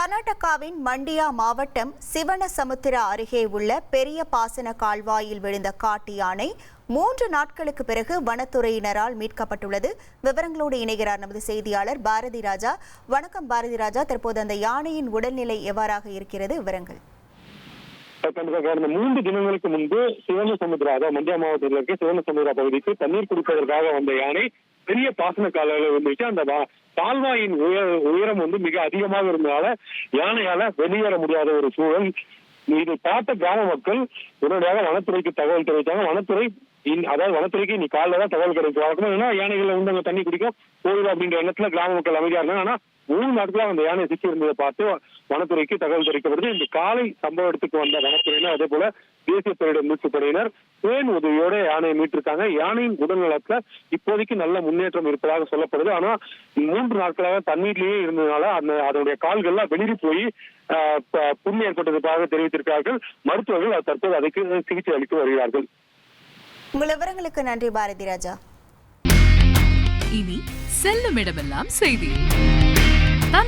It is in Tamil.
கர்நாடகாவின் மண்டியா மாவட்டம் சிவனசமுத்திரா அருகே உள்ள பெரிய பாசன கால்வாயில் விழுந்த காட்டு யானை மூன்று நாட்களுக்கு பிறகு வனத்துறையினரால் மீட்கப்பட்டுள்ளது. விவரங்களோடு இணைகிறார் நமது செய்தியாளர் பாரதி ராஜா. வணக்கம் பாரதி ராஜா. தற்போது அந்த யானையின் உடல்நிலை எவ்வாறாக இருக்கிறது? விவரங்கள். கடந்த மூன்று தினங்களுக்கு முன்பு சிவனசமுத்திரா அதாவது மண்டியா மாவட்டத்தில் இருக்க சிவனசமுத்திரா பகுதிக்கு தண்ணீர் குடிப்பதற்காக வந்த யானை பெரிய பாசன கால்வாயில் இருந்துச்சு அந்த வா- கால்வாயின் உயர உயரம் வந்து மிக அதிகமாக இருந்ததால யானையால வெளியேற முடியாத ஒரு சூழல். இதை பார்த்த கிராம மக்கள் உடனடியாக வனத்துறைக்கு தகவல் தெரிவித்தாங்க வனத்துறை அதாவது வனத்துறைக்கு நீ காலில் தான் தகவல் கிடைக்கும். வழக்கமா ஏன்னா யானைகளை வந்து அங்க தண்ணி குடிக்கும்? போயிடும் அப்படின்ற எண்ணத்துல கிராம மக்கள் அமைதியா இருந்தாங்க. ஆனா மூணு நாட்களா அந்த யானை சிக்கி இருந்ததை பார்த்து வனத்துறைக்கு தகவல் தெரிவிக்கப்படுது இந்த காலை சம்பவ இடத்துக்கு வந்த வனத்துறையினர் அதே போல தேசிய பேரிடர் மீட்பு படையினர் தேன் உதவியோட யானையை மீட்டிருக்காங்க. யானையின் உடல்நலத்துல இப்போதைக்கு நல்ல முன்னேற்றம் இருப்பதாக சொல்லப்படுது. ஆனா மூன்று நாட்களாக தண்ணீர்லயே இருந்ததுனால அந்த அதனுடைய கால்கள்லாம் வெளிரி போய் புண்ணு ஏற்பட்டதுக்காக தெரிவித்திருக்கிறார்கள். மருத்துவர்கள் தற்போது அதுக்கு சிகிச்சை அளித்து வருகிறார்கள். உங்கள் விவரங்களுக்கு நன்றி பாரதி ராஜா. இனி செல்லும் இடமெல்லாம் செய்தி.